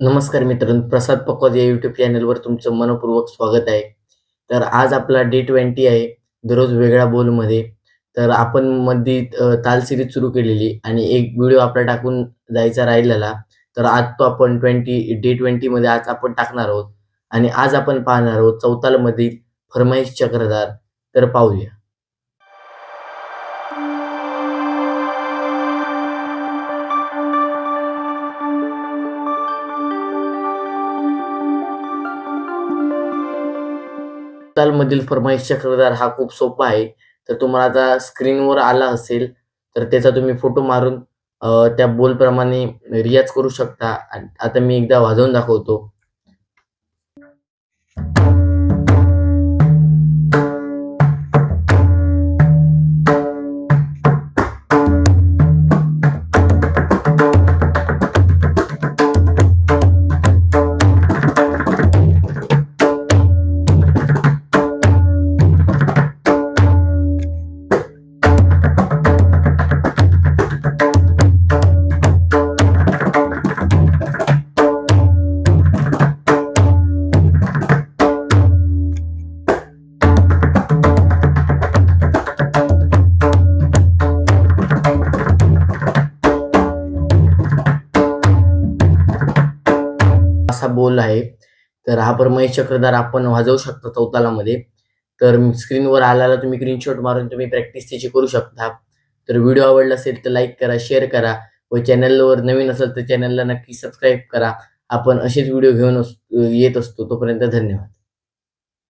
नमस्कार मित्रांनो प्रसाद पकवाज या युट्यूब चॅनलवर तुमचं मनपूर्वक स्वागत आहे. तर आज आपला डे ट्वेंटी आहे दररोज वेगळ्या बोलमध्ये. तर आपण मध्ये ताल सिरीज सुरू केलेली आणि एक व्हिडिओ आपला टाकून जायचा राहिलेला. तर आज तो आपण ट्वेंटी डे ट्वेंटी मध्ये आज आपण टाकणार आहोत. आणि आज आपण पाहणार आहोत चौताल मधील फरमाईश चक्रधार. तर पाहूया. मधील फरमाईश चक्रधार हा खूप सोपा आहे. तर तुम्हाला आता स्क्रीनवर आला असेल तर त्याचा तुम्ही फोटो मारून त्या बोलप्रमाणे रियाज करू शकता. आणि आता मी एकदा वाजवून दाखवतो. असा बोल आहे. तर हा परमहेश चक्रधार आपण वाजवू शकता चौतालामध्ये. तर स्क्रीनवर आल्याला तुम्ही स्क्रीनशॉट मारून तुम्ही प्रॅक्टिस त्याची करू शकता. तर व्हिडिओ आवडला असेल तर लाईक करा शेअर करा व चॅनलवर नवीन असेल तर चॅनलला नक्की सबस्क्राईब करा. आपण असेच व्हिडिओ घेऊन येत असतो. तोपर्यंत धन्यवाद.